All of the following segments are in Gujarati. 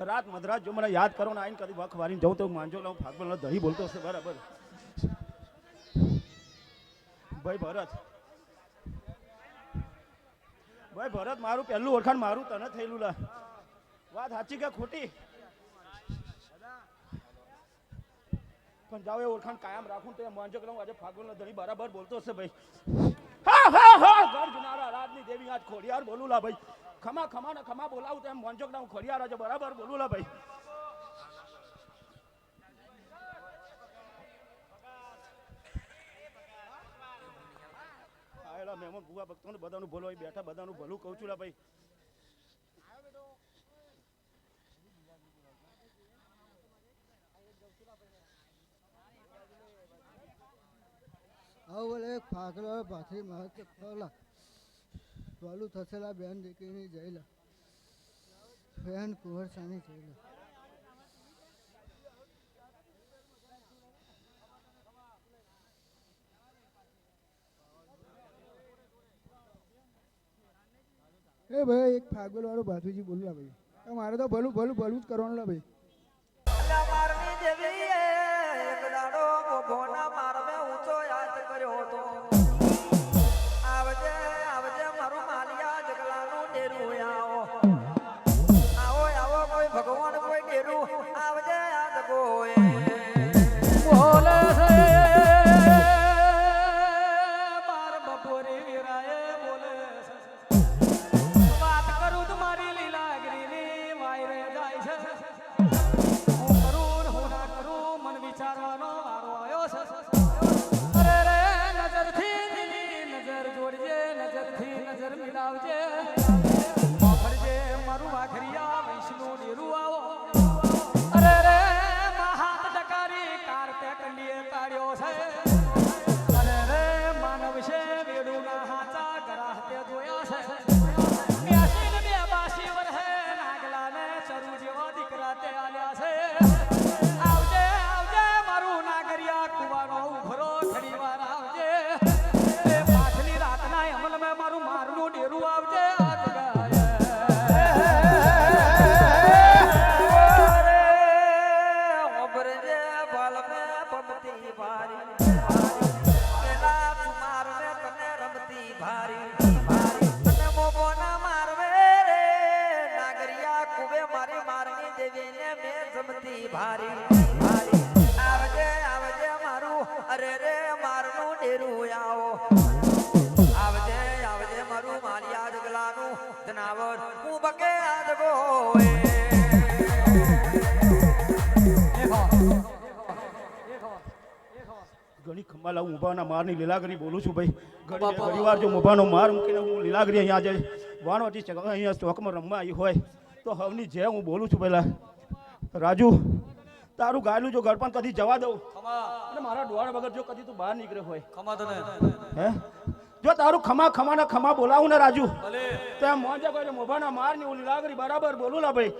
રાત મધરાત જો મને યાદ કરો ને આઈને કદી વખ વારીને તો માંજો લઉં ફાગબલ દહીં બોલતો હશે, બરાબર. ભાઈ ભરત. ભાઈ ભરત, મારું પહેલું ઓળખાણ મારું તને થયેલું, લા. વાત સાચી કે ખોટી? પણ જાઓ એ ઓળખાણ કાયમ રાખું તો એ માંજો લઉં આજે ફાગુન દહીં બરાબર બોલતો હશે, ભાઈ. હા હા હા. ઘર જનારા રાજની દેવી આજ ખોડિયાર બોલું લા ભાઈ. ખમા ખમા ને ખમા બોલાવું તો એમ ખોડિયાર આજે બરાબર બોલું લા ભાઈ મહેમાન બુવા ભક્તોને બધાનું ભલું બેઠા, બધાનું ભલું કહું છું ભાઈ. આવું બોલે એક ફાકલો પાછી મારે તો ખોલા વાલું થસેલા બેન દીકરીની જઈલા બેન કુંવરસાની જઈલા એ ભાઈ, એક ફાગલ વાળો ભાથુજી બોલવા ભાઈ મારે તો ભલું ભલું ભલું જ કરવાનું ભાઈ. અરે રે મારનું ડેરું આવો. આવજે આવજે મારું માલિયા જગલાનું જનાવર. હું બકે આદગો ઘણી ખંભા લાવું ઉભાના મારની લીલાગરી બોલું છું ભાઈ. ઘણી ઘણી વાર જો ઉભાનો માર મૂકીને હું લીલાગરી અહીંયા જઈ વાણવટી ચક- અહીંયા ચોકમાં રમવા આવી હોય તો હવની જે હું બોલું છું પહેલાં રાજુ તારું ગાયલું જો ગળપણ કદી જવા દઉં. અને મારા ડોળ વગર જો કદી તું બહાર નીકળ્યો હોય. હે? જો તારું ખમા ખમા ને ખમા બોલાવું ને રાજુ. તો એમ મોજે કોઈ મોભાના મારની ઓલી લીલાગરી બરાબર બોલું લા ભાઈ.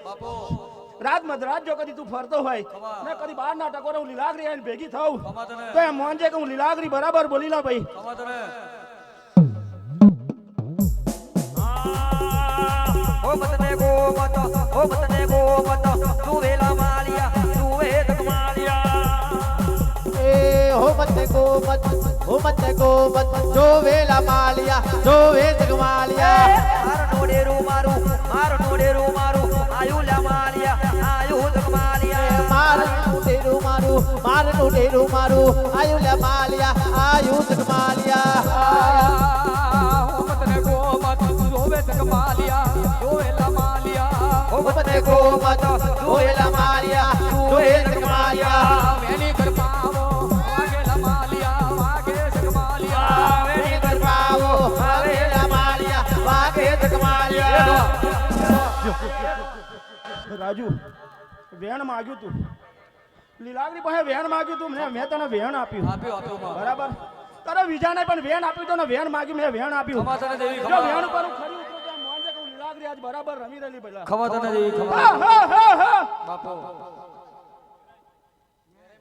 રાત મધરાત જો કદી તું ફરતો હોય ને કદી બહાર ના ટકોરે હું લીલાગરી આવીને ભેગી થઉં. તો એમ મોંજે કે હું લીલાગરી બરાબર બોલી લા ભાઈ. ઓ બતને ગો બત ઓ બતને ગો બત તું મત ગોમત ગોમત. હો મત ગો મત જો વેલા માલિયા જો વે જગમાલિયા માર નોડેરું મારું માર નોડેરું મારું આયુ લા માલિયા આયુ તક માલિયા માર ડેરું મારું માર ડેરું મારું આયુ લે માલિયા આયુ જગમાલિયા ઓ ગોમત મત ગો મત જો વેલા માલિયા જો વે જગમાલિયા વેની ગરબાવો રાજુ વેણ માગ્યું તું. લીલાગરી પાસે વેણ માગ્યું તું મેં મેં તને વેણ આપ્યું. બરાબર? તારે બીજાને પણ વેણ આપ્યું તને ને વેણ માગ્યું મેં વેણ આપ્યું. જો વેણ ઉપર હું ખરી ઉતરું તો મોંજે લીલાગરી આજ બરાબર રમી રહેલી પેલા ખબર તને. બાપો. મારી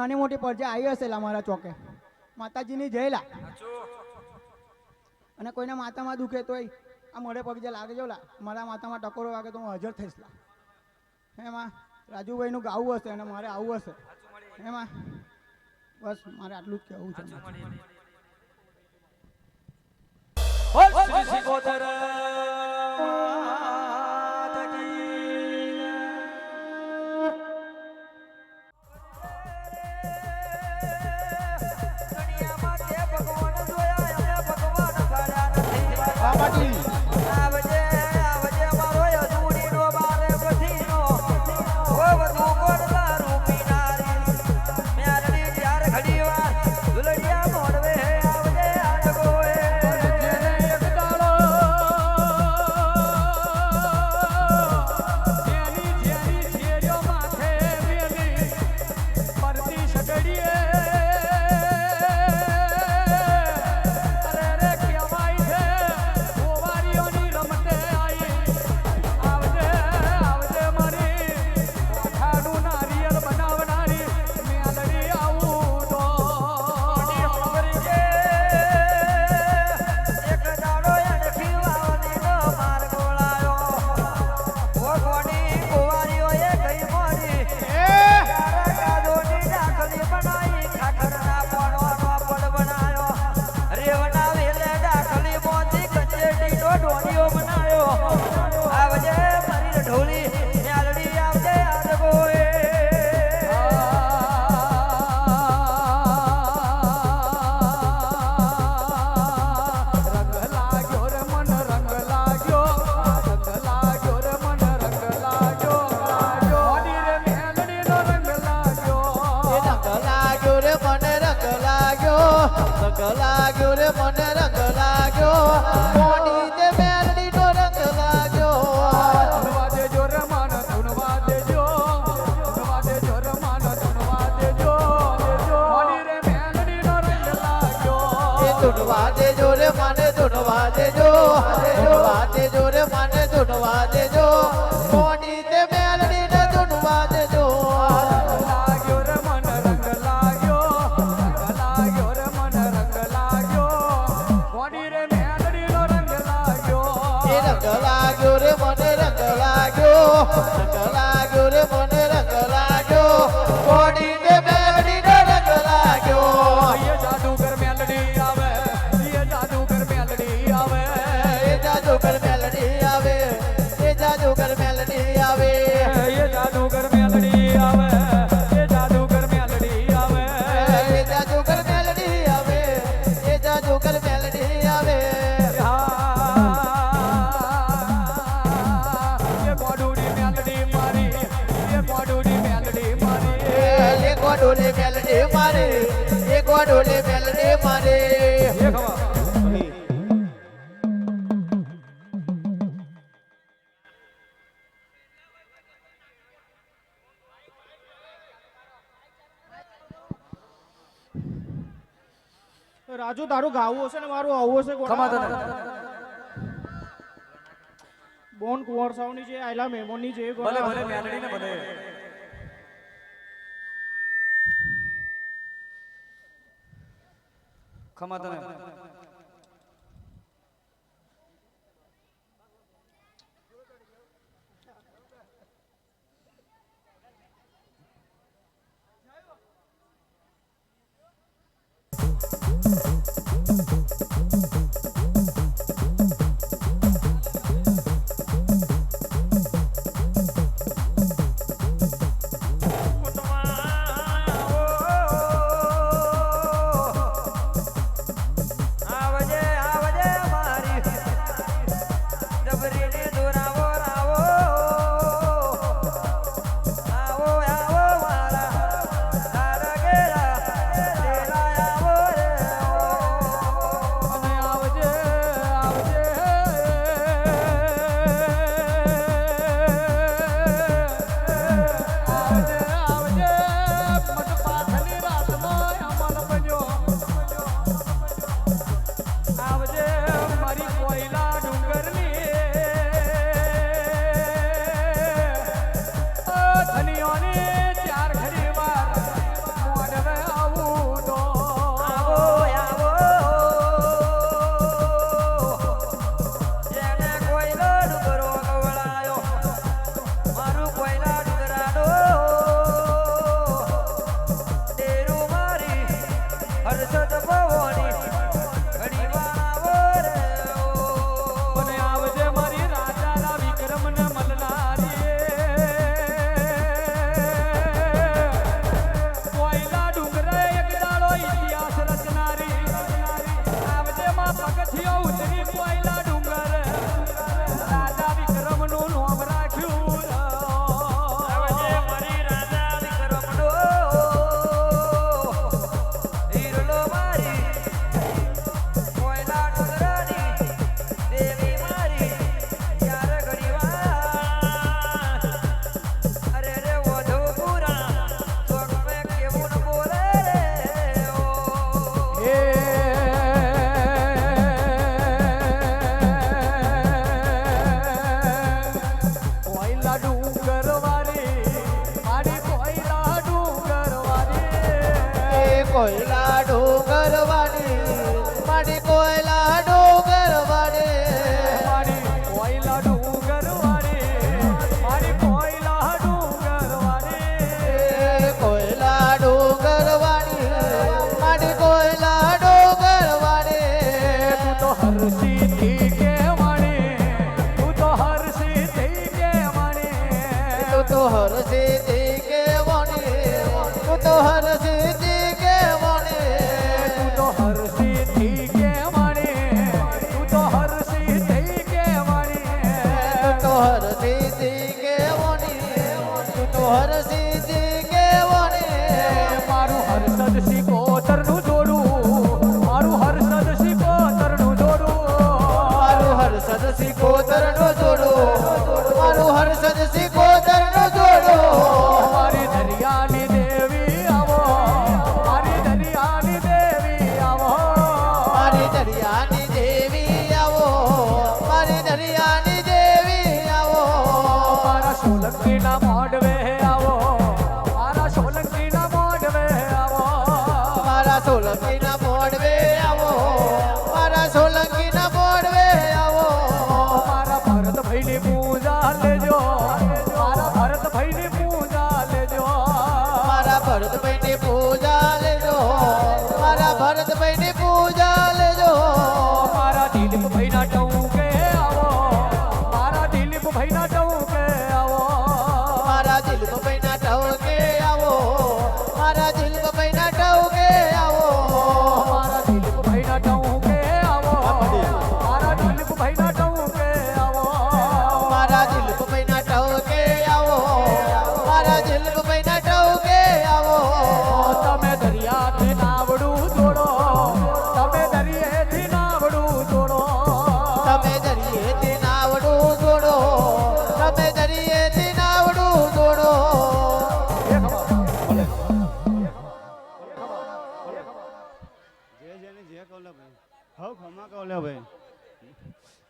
નાની મોટી પરજા આવી હશે અમારા ચોકે. માતાજીની જયલા અને કોઈને માતામાં દુખે તોય આ મોઢે પગજે લાગે જો લા. મારા માતામાં ટકોરો વાગે તો હું હાજર થઈશ લા. એમાં રાજુભાઈનું ગાવું હશે અને મારે આવવું હશે. એમાં બસ મારે આટલું જ કહેવું છે. મેલડે મારે એ ગોડોલે મેલડે મારે. રાજુ તારું ગાવું હશે ને મારું આવું હશે બોન કુંવર સાવની છે આયલા મેમોની છે ભલે ભલે મેલડી ને ભલે ખમા તમે कोयला डोंगरवाणी माणी कोयला horas e આવ્યો મારા ભરતભાઈ ની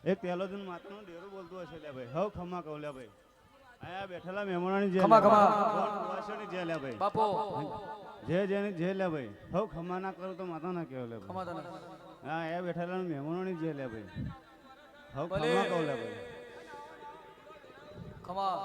એ પહેલો જન માતાનું ડેરું બોલતો હશે લે ભાઈ. હવ ખમા કહું લે ભાઈ. આયા બેઠેલા મહેમાનોની જે ખમા ખમા. જે લે ભાઈ. બાપો. જે જેની જે લે ભાઈ. હવ ખમા ના કરો તો માતા ના કહેવાય લે ખમા ના. હા એ બેઠેલા મહેમાનોની જે લે ભાઈ. હવ ખમા કહું લે ભાઈ. ખમા.